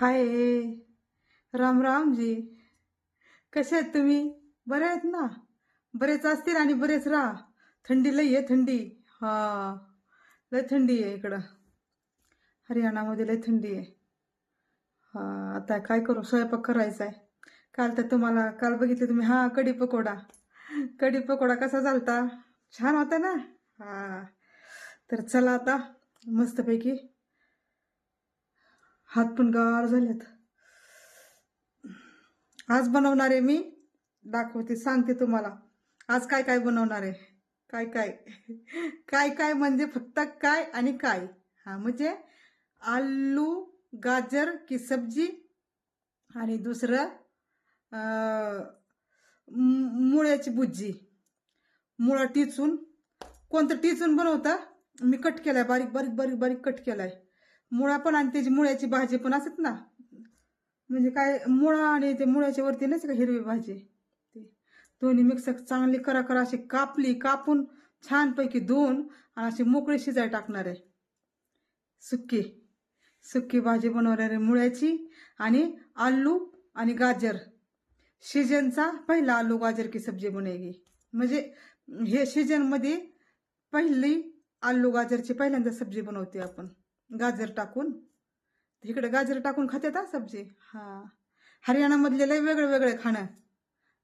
हाय. राम राम जी. कसे आहेत तुम्ही? बरे आहेत ना? बरेच असतील आणि बरेच राहा. थंडी लई आहे थंडी. हा. लय थंडी आहे इकडं. हरियाणामध्ये लय थंडी आहे. हा आता काय करू? स्वयंपाक करायचा आहे. काल तर तुम्हाला काल बघितले तुम्ही. हा कढी पकोडा. कढी पकोडा कसा झालता? छान होता ना? हा. तर चला आता मस्तपैकी. हात पण गार झालेत. आज बनवणार आहे मी. दाखवते सांगते तुम्हाला. आज काय काय बनवणार आहे? काय काय? काय काय म्हणजे फक्त काय आणि काय? हा म्हणजे आलू गाजर की सब्जी आणि दुसरं मुळ्याची भुज्जी मुळा टिचून. कोणतं टिचून बनवता? मी कट केलाय बारीक बारीक बारीक बारीक कट केलाय. मुळा पण आणि त्याची मुळ्याची भाजी पण असत ना. म्हणजे काय मुळा आणि ते मुळ्याच्या वरती नाही का हिरवी भाजी. ते दोन्ही मिक्स चांगली करा करा अशी कापली कापून छानपैकी धुवून आणि अशी मोकळी शिजाय टाकणार आहे. सुक्की सुक्की भाजी बनवणार आहे मुळ्याची आणि आलू आणि गाजर. सीजनचा पहिला आलू गाजर की सब्जी बनेगी. म्हणजे हे सीजनमध्ये पहिली आलू गाजरची पहिल्यांदा सब्जी बनवते आपण. गाजर टाकून. इकडे गाजर टाकून खाते हा सब्जी. हा. हरियाणामधले लय वेगळे वेगळं खाणं.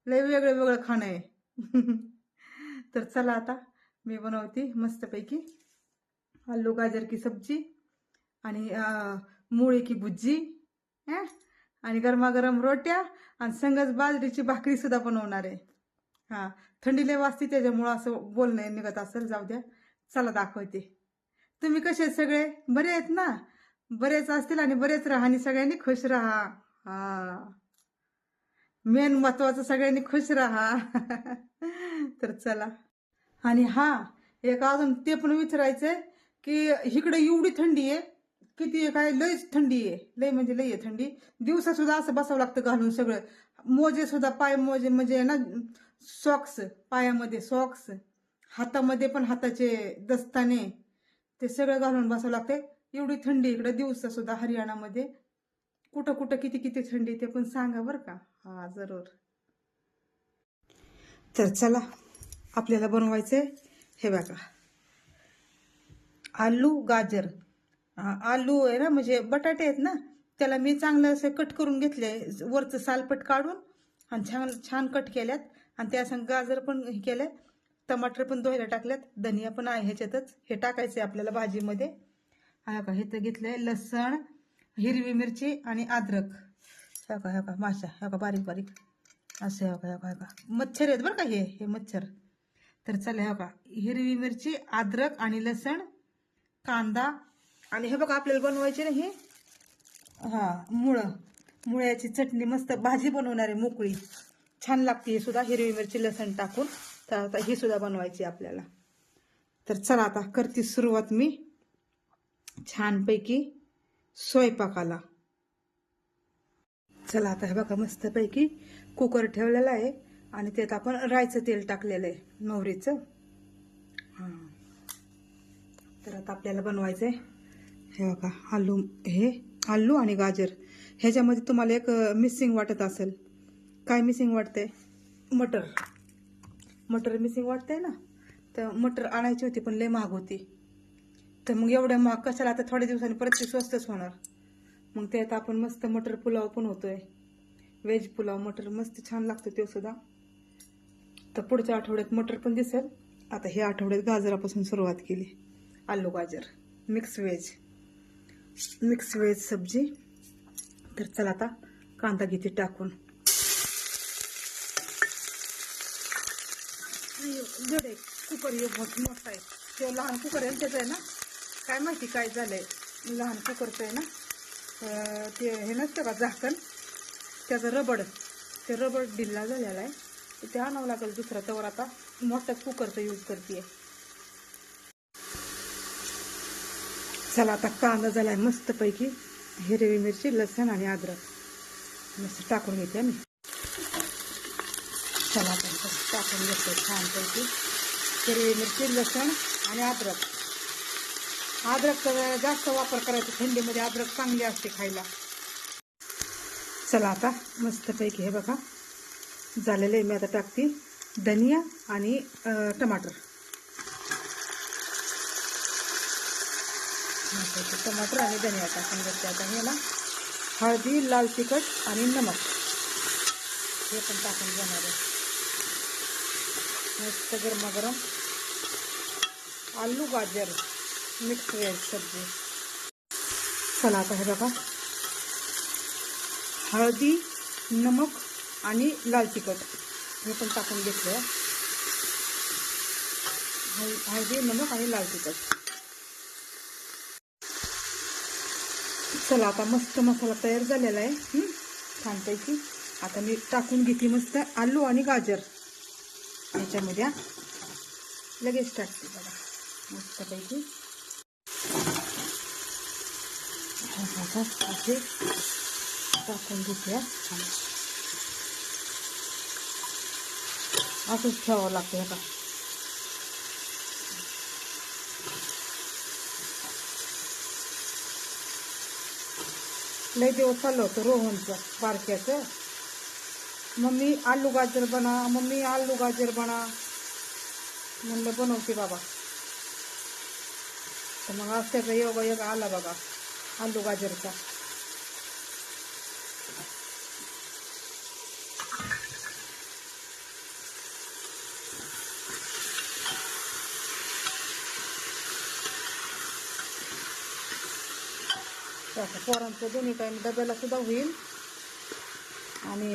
लय वेगळं वेगळं खाणं आहे. तर चला आता मी बनवते मस्तपैकी आलू गाजर की सब्जी आणि मुळी की भुजी हं? आणि गरमागरम रोट्या आणि संगच बाजरीची भाकरी सुद्धा बनवणार आहे. हा. थंडी लय वाजते त्याच्यामुळं असं बोलणं निघत असेल. जाऊ द्या. चला दाखवते. तुम्ही कसे आहेत सगळे? बरे आहेत ना? बरेच असतील आणि बरेच राहा आणि सगळ्यांनी खुश राहा. हा. मेन महत्वाचं सगळ्यांनी खुश राहा. तर चला. आणि हा एक अजून ते पण विचारायचंय की इकडे एवढी थंडी आहे किती आहे काय? लयच थंडी आहे. लय म्हणजे लय आहे थंडी. दिवसा सुद्धा असं बसावं लागतं घालून सगळं. मोजे सुद्धा पाय मोजे म्हणजे ना सॉक्स पायामध्ये सॉक्स हातामध्ये पण हाताचे दस्ताने. ते सगळं घालून बसावं लागते एवढी थंडी इकडे दिवसा सुद्धा हरियाणामध्ये. कुठं कुठं किती किती थंडी ते पण सांगा बरं का? हा जरूर. तर चला आपल्याला बनवायचंय हे बघा. आलू गाजर. आलू आहे ना म्हणजे बटाटे आहेत ना त्याला मी चांगलं असं कट करून घेतले वरचं सालपट काढून आणि छान छान कट केल्यात. आणि त्यासंग गाजर पण हे केलंय. टमाटर पण धुवायला टाकल्यात. धनिया पण आहे ह्याच्यातच. हे टाकायचं आहे आपल्याला भाजीमध्ये. हा का हे तर घेतलंय. लसण हिरवी मिरची आणि अद्रक. हे का हे का माशा. हे का बारीक बारीक. असं हे का हे का हे का. मच्छर आहेत बरं का हे हे मच्छर. तर चला हे का. हिरवी मिरची अद्रक आणि लसण कांदा. आणि हे बघा आपल्याला बनवायचे ना हे? हा मुळं. मुळ्याची चटणी मस्त भाजी बनवणार आहे मोकळी. छान लागते सुद्धा. हिरवी मिरची लसण टाकून. तर आता ही सुद्धा बनवायची आपल्याला. तर चला आता करते सुरुवात मी. छानपैकी स्वयंपाकाला. चला आता हे बघा मस्तपैकी कुकर ठेवलेला आहे आणि त्यात आपण रायचं तेल टाकलेलं आहे मोहरीचं हां. तर आता आपल्याला बनवायचं आहे हे बघा आलू हे आलू आणि गाजर. ह्याच्यामध्ये तुम्हाला एक मिसिंग वाटत असेल. काय मिसिंग वाटतंय? मटर. मटर मिसिंग वाटतंय ना? तर मटर आणायची होती पण लय महाग होती. तर मग एवढ्या महाग कशाला? आता थोड्या दिवसांनी परत स्वस्तच होणार. मग त्यात आपण मस्त मटर पुलाव पण होतोय. व्हेज पुलाव मटर मस्त छान लागतो तो सुद्धा. तर पुढच्या आठवड्यात मटर पण दिसेल. आता ह्या आठवड्यात गाजरापासून सुरुवात केली. आलू गाजर मिक्स व्हेज मिक्स व्हेज सब्जी. तर चला आता कांदा घेते टाकून. जडे कुकर एक मोठ मोठा आहे. ते लहान कुकर आहे त्याचं आहे ना काय माहिती काय झालंय. लहान कुकरचं आहे ना ते हे नसतं का झाकण? त्याचं रबड ते रबड ढिल्ला झालेला आहे. ते आणावं लागेल दुसरा तवर आता. मोठ्या कुकरचा यूज करते चला आता कांदा झालाय मस्तपैकी. हिरवी मिरची लसण आणि अद्रक. मस्त टाकून घेते मी चला टाकून घेतो छानपैकी. हिरवी मिरची लसण आणि अद्रक. अद्रकचा जास्त वापर करायचा थंडीमध्ये अद्रक चांगली असते खायला. चला आता मस्तपैकी हे बघा. झालेलं आहे मी आता टाकते. धनिया आणि टमाटर. टमाटर आणि धनिया टाकून घेते आता ह्याला. हळदी लाल तिखट आणि नमक. हे पण टाकून घेणार आहे. मस्त गरमागरम आलू गाजर मिक्स व्हेज सब्जी. चला आता हे बघा. हळदी नमक आणि लाल तिखट हे पण टाकून घेतलं हळ- हळदी नमक आणि लाल तिखट. चला आता मस्त मसाला तयार झालेला आहे. हं? छानपैकी. आता मी टाकून घेते मस्त आलू आणि गाजर. याच्यामध्ये लगेच टाकते बघा. मस्तपैकी. असे टाकून घेते. असंच ठेवावं लागतं का लय दिवस चाललं होतं रोहनचं बारक्याचं. मम्मी आलू गाजर बना मम्मी आलू गाजर बना. म्हणलं बनवते बाबा. तर मग आज त्याचा योग योग आला बघा आलू गाजरचा. पोरांचं दोन्ही टाईम डब्याला सुद्धा होईल. आणि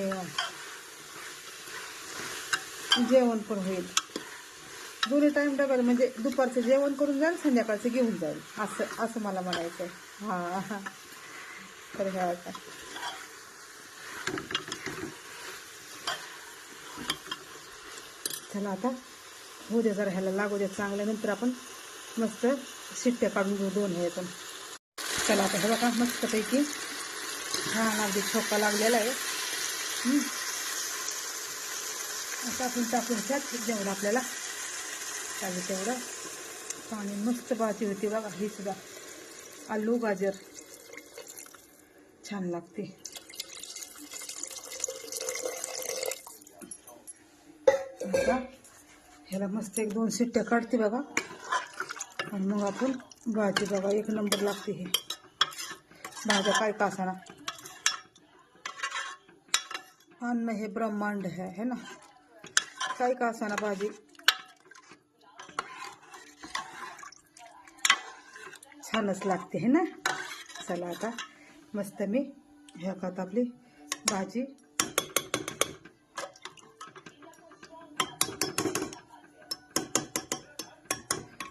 जेवण पण होईल. दोन्ही टाईम डब्याला म्हणजे दुपारचं जेवण करून जाईल संध्याकाळचं घेऊन जाईल. असं असं मला म्हणायचं हां. हां तर हे आता चला आता होऊ दे जरा ह्याला लागू दे चांगल्या नंतर आपण मस्त शिट्ट्या काढून घेऊ दोन हे पण. चला आता हे बघा मस्तपैकी. छान अगदी छोका लागलेला आहे. आपण टाकून त्यात जेवढं आपल्याला तेवढं पाणी मस्त भाजी होती बघा, ही सुद्धा. आलू, गाजर. छान लागते. आता ह्याला मस्त एक दोन शिट्ट्या काढते बघा. आणि मग आपण भाजी बघा, एक नंबर लागते ही. भाज्या काय का असाना. अन्न हे ब्रह्मांड है है ना? काही का असाना भाजी छानच लागते हे ना चला आता मस्त मी ह्या खात आपली भाजी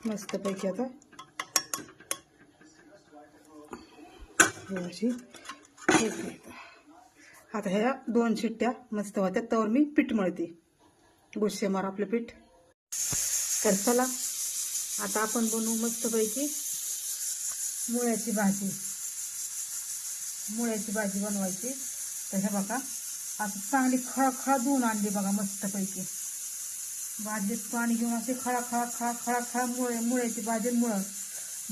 मस्तपैकी आता अशी आता. आता ह्या दोन शिट्ट्या मस्त होत्या तर मी पीठ मळते गुस्से मार आपलं पीठ. तर चला आता आपण बनवू मस्तपैकी मुळ्याची भाजी. मुळ्याची भाजी बनवायची. तर हे बघा आता चांगली खळखळा धुवून आणली बघा मस्तपैकी. भाजीत पाणी घेऊन असे खळा खळा खळा मुळे मुळ्याची भाजी मुळं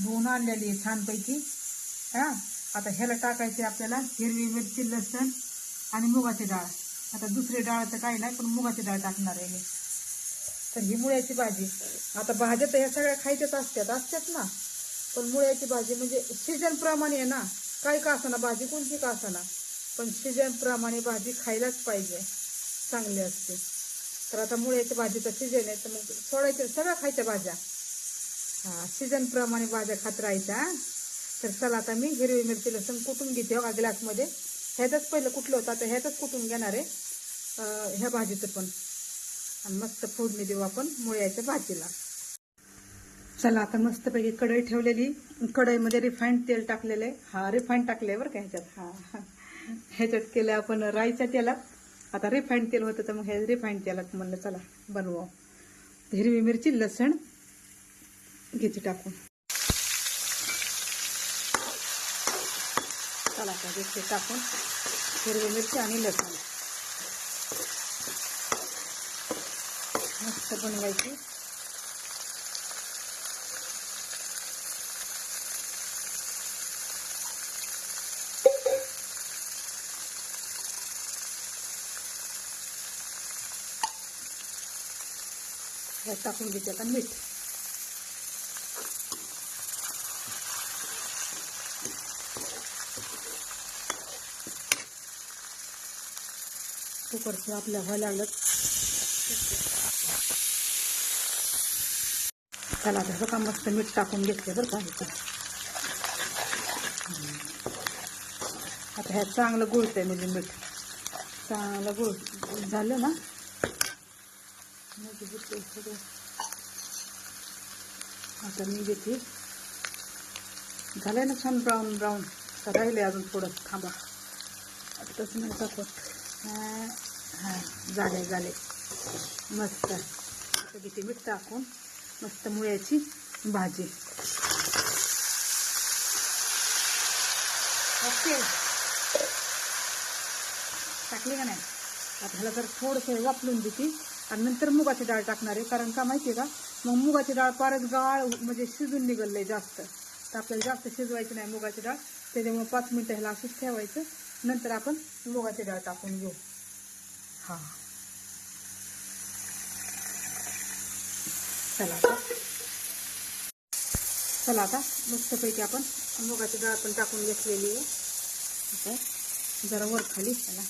धुवून आणलेली आहे छानपैकी. हा? आता ह्याला टाकायची आपल्याला हिरवी मिरची लसण आणि मुगाची डाळ. आता दुसरी डाळ तर काही नाही पण मुगाची डाळ टाकणार आहे मी. तर ही मुळ्याची भाजी. आता भाज्या तर ह्या सगळ्या खायच्याच असतात असतात ना. पण मुळ्याची भाजी म्हणजे सीजनप्रमाणे आहे ना. काय का असना भाजी कोणती का असना. पण सीजनप्रमाणे भाजी खायलाच पाहिजे. चांगली असते. तर आता मुळ्याच्या भाजीचा सीजन आहे तर मग सोडायच्या सगळ्या खायच्या भाज्या. हां सीजनप्रमाणे भाज्या खात राहायच्या. तर चला आता मी हिरवी मिरची लसूण कुटून घेते हो ग्लासमध्ये ह्यातच पहिलं कुठलं होतं? आता ह्यातच कुठून घेणार आहे? ह्या भाजीचं पण. आणि मस्त फोडणी देऊ आपण मुळ्याच्या भाजीला. चला आता मस्तपैकी कढई ठेवलेली. कढईमध्ये रिफाईंड तेल टाकलेलं आहे. हा रिफाईंड टाकले बरं का ह्याच्यात? हा हा. ह्याच्यात केलं आपण राईच्या तेलात. आता रिफाईंड तेल होतं तर मग हे रिफाईंड तेलात म्हणलं चला बनवू. हिरवी मिरची लसण घेते टाकून. मसाला पाहिजे टाकून हिरवी मिरची आणि लसूण. मस्त बनवायची. टाकून घेतात मीठ. कुकरचं आपल्या व्हायला लागलं. त्याला आता का मस्त मीठ टाकून घेतले बरं का आता ह्यात चांगलं गुळतंय म्हणजे मीठ. चांगलं गुळ झालं ना? आता मी घेते. झालंय ना छान ब्राऊन ब्राऊन. तर राहिले अजून थोडं थांबा. आता तसं नाही टाकत. हां झाले झाले. मस्त. किती मीठ टाकून मस्त मुळ्याची भाजी. ओके. टाकली का नाही? आता ह्याला जर थोडंसं वापरून देते आणि नंतर मुगाची डाळ टाकणार आहे. कारण का माहिती आहे का? मग मुगाची डाळ फारच गाळ म्हणजे शिजून निघललंय जास्त. तर आपल्याला जास्त शिजवायची नाही मुगाची डाळ. त्याच्यामुळे पाच मिनटं ह्याला असंच ठेवायचं. नंतर आपण मुगाची डाळ टाकून घेऊ. हां. चला आता. चला आता. मस्तपैकी आपण मुगाची डाळ पण टाकून घेतलेली आहे. आता जरा वर खाली त्याला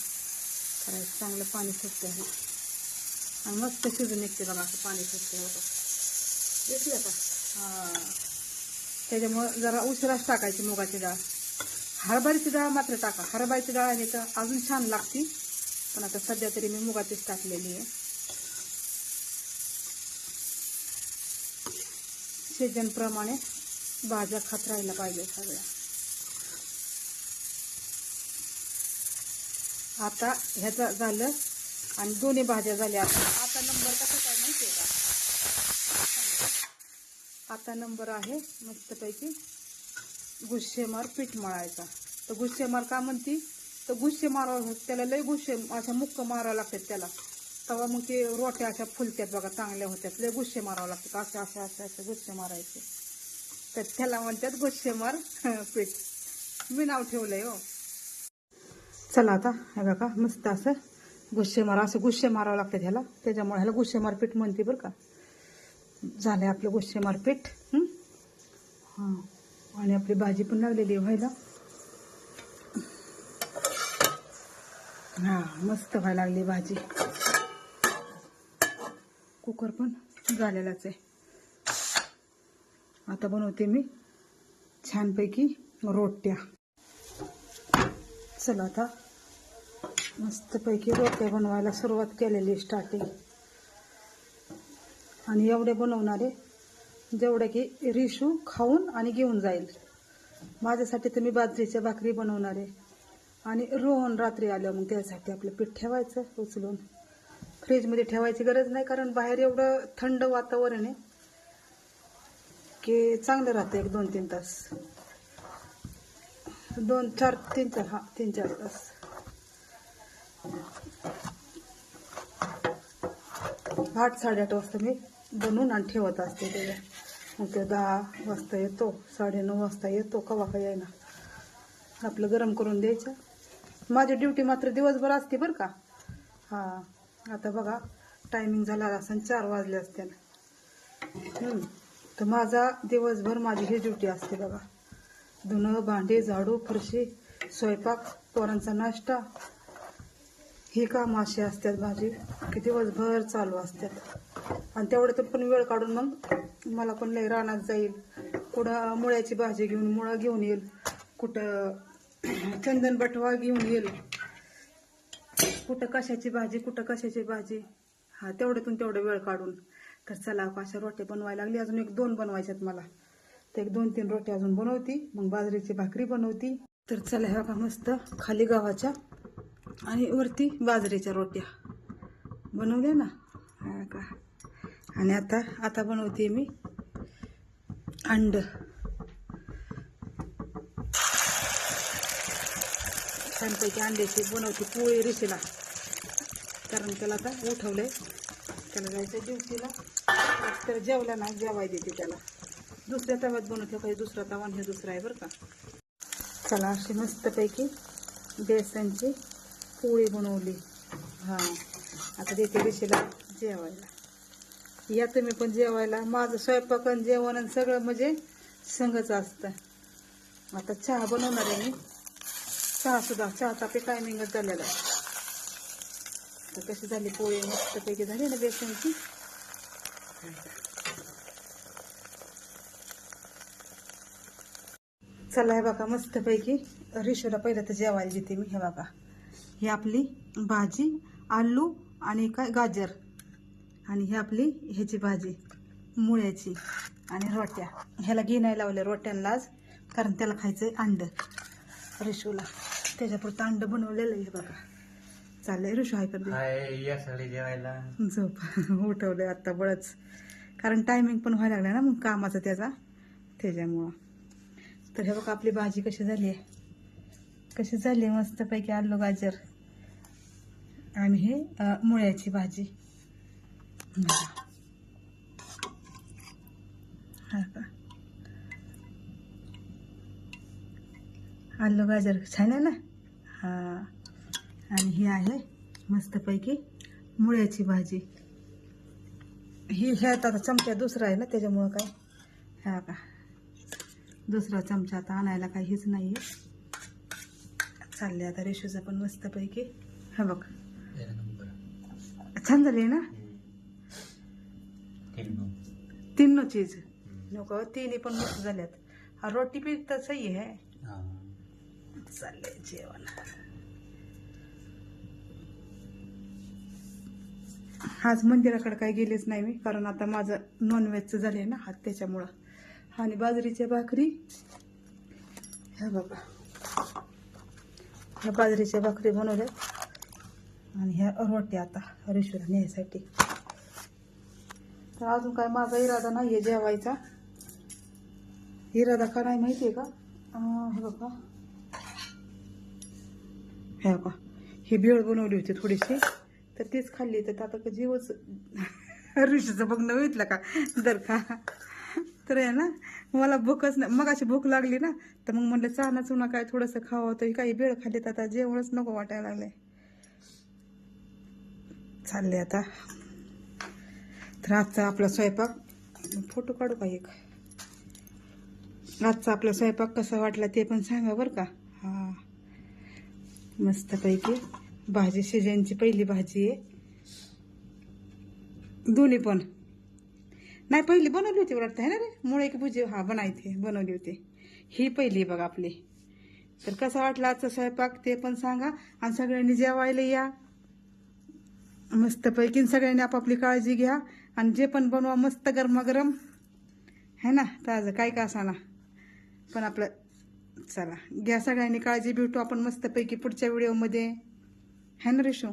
करायचं चांगलं पाणी सुटते आहे आणि मस्त शिजून निघते बघा असं पाणी सुटते होतं घेतलं का? हां. त्याच्यामुळं जरा उशिराच टाकायची मुगाची डाळ. हरभऱ्याची डाळ मात्र टाका. हरभऱ्याची डाळ आहे तर अजून छान लागती. पण आता सध्या तरी मी मुगाचीच टाकलेली आहे. सीजनप्रमाणे भाज्या खात राहायला पाहिजे सगळ्या. आता ह्याचं झालं आणि दोन्ही भाज्या झाल्या. आता आता नंबर कसा काय माहिती आहे का? आता नंबर आहे मस्तपैकी गुस्सेमार पीठ मळायचा. तर गुस्सेमार का म्हणती? तर गुस्से मारावं त्याला लय गुस्से अशा मुक्क मारावं लागतात त्याला. तेव्हा मग ते रोट्या अशा फुलत्यात बघा चांगल्या होत्यात. लय गुस्से मारावं लागतात. असे असे असे असे गुस्से मारायचे. तर त्याला म्हणतात गुस्सेमार पीठ. मी नाव ठेवलंय हो. चला आता हे बघा मस्त असं गुस्से मारा असं गुस्से मारावं लागतात ह्याला. त्याच्यामुळे ह्याला गुस्से मारपीठ म्हणते बरं का. झालं आपलं गुस्से मारपीठ हां? आणि आपली भाजी पण लागलेली व्हायला. हां मस्त व्हायला लागली भाजी. कुकर पण झालेलाच आहे. आता बनवते मी छानपैकी रोट्या. चला आता मस्तपैकी रोट्या बनवायला सुरुवात केलेली स्टार्टिंग आणि एवढे बनवणारे जेवढे की रिशू खाऊन आणि घेऊन जाईल. माझ्यासाठी तर मी बाजरीच्या भाकरी बनवणार आहे. आणि रोहन रात्री आलं मग त्यासाठी आपलं पीठ ठेवायचं उचलून. फ्रीजमध्ये ठेवायची गरज नाही कारण बाहेर एवढं थंड वातावरण आहे की चांगलं राहतं एक दोन तीन तास. दोन चार तीन चार हां तीन चार तास. आठ साडेआठ वाजता मी बनवून आणि ठेवत असते त्याला. मग ते दहा वाजता येतो साडेनऊ वाजता येतो कवा का येईना. आपलं गरम करून द्यायचं. माझी ड्युटी मात्र दिवसभर असते बरं का. हां आता बघा टायमिंग झाला असं चार वाजले असते. तर माझा दिवसभर माझी ही ड्युटी असते बघा. धुणं भांडे झाडू फरशी स्वयंपाक पोरांचा नाश्ता ही काम अशी असतात माझी की दिवसभर चालू असतात. आणि तेवढं पण वेळ काढून मग मला पण लई रानात जाईल. कुठं मुळ्याची भाजी घेऊन मुळं घेऊन येईल. कुठं चंदन बटवा घेऊन गेलो. कुठं कशाची भाजी कुठं कशाची भाजी? हा तेवढ्यातून तेवढा वेळ काढून. तर चला अशा रोट्या बनवायला लागली. अजून एक दोन बनवायच्यात मला. तर एक दोन तीन रोट्या अजून बनवती. मग बाजरीची भाकरी बनवती. तर चला ह्या का मस्त खाली गावाच्या आणि वरती बाजरीच्या रोट्या. बनवल्या ना? हा का? आणि आता आता बनवते मी अंड. छानपैकी अंड्याची बनवते पोळी रिशीला. कारण त्याला आता उठवलंय. त्याला जायचं ड्युटीला तर जेवला ना जेवाय देते त्याला. दुसऱ्या तव्यात बनवते काही दुसरा तवा हे दुसरा आहे बरं का. चला अशी मस्तपैकी बेसनची पोळी बनवली. हां आता देते रिशीला जेवायला. या तुम्ही पण जेवायला. माझं स्वयंपाक आणि जेवण आणि सगळं म्हणजे संघच असतं. आता चहा बनवणार आहे मी. चहा सुद्धा चहाचा पे टायमिंगच झालेला आहे. तर कशी झाली पोळी मस्तपैकी झाली ना बेसनची? चला हे बघा मस्तपैकी रिशोला पहिलं तर जेवायला देते मी हे बघा. ही आपली भाजी आलू आणि काय गाजर. आणि ही आपली ह्याची भाजी मुळ्याची आणि रोट्या. ह्याला घे नाही लावल्या रोट्यांना आज कारण त्याला खायचं आहे अंड. रिशूला. त्याच्यापुरतं अंड बनवलेलं आहे हे बघा. चाललंय रिशू आहे पण हाय या सगळे जेवायला. झोप. उठवलंय आत्ता बळच. कारण टायमिंग पण व्हायला लागला ना मग कामाचा त्याचा. त्याच्यामुळं. तर हे बघा आपली भाजी कशी झाली आहे कशी झाली आहे मस्तपैकी आलू गाजर. आणि हे मुळ्याची भाजी. हा का? आलू गाजर छान आहे ना? हा. आणि ही आहे मस्तपैकी मुळ्याची भाजी. ही ह्यात आता चमचा दुसरा आहे ना त्याच्यामुळं काय? हा का? दुसरा चमचा आता आणायला काही हेच नाही आहे चालले आता रेशूचं पण मस्तपैकी. हा बघ. छान झाली ना? तीन चीज. नको तिन्ही पण मस्त झाल्यात. हा रोटी बी तर सही आहे. चाललंय जेवण. आज मंदिराकडे काही गेलेच नाही मी कारण आता माझं नॉनव्हेजचं झालंय ना हात त्याच्यामुळं. आणि बाजरीच्या भाकरी. ह्या बघा. ह्या बाजरीच्या भाकरी बनवल्यात. आणि ह्या रोट्या आता हरीश्वरा न्यायसाठी. तर अजून काय माझा इरादा नाही आहे जेवायचा. इरादा का नाही माहिती आहे का हे बघा. ह्या बघा. ही भेळ बनवली होती थोडीशी. तर तीच खाल्ली. तर आता का जीवच ऋषीचं बघणं होईल का? दर का. तर आहे ना मला भूकच नाही. मग अशी भूक लागली ना तर मग म्हणलं चाना चुना काय थोडंसं खावं तर काही भेळ खाल्ली. तर आता जेवणच नको वाटायला लागले. चालले आता. तर आजचा आपला स्वयंपाक फोटो काढू का एक? आजचा आपला स्वयंपाक कसा वाटला ते पण सांगा बरं का. हा. मस्तपैकी. भाजी शिजायची पहिली भाजी आहे. दोन्ही पण. नाही पहिली बनवली होती वाटतं आहे ना रे? मुळे की भुजी हा बनायचे बनवली होती. ही पहिली बघ आपली. तर कसा वाटला आजचा स्वयंपाक ते पण सांगा. आणि सगळ्यांनी जेवायला या. मस्तपैकी सगळ्यांनी आपापली काळजी घ्या. आणि जे पण बनवा मस्त गरमागरम. है ना? ताजं काय का असाना पण आपलं चला. घ्या सगळ्यांनी काळजी भेटू आपण मस्तपैकी पुढच्या व्हिडिओमध्ये है ना रेशू?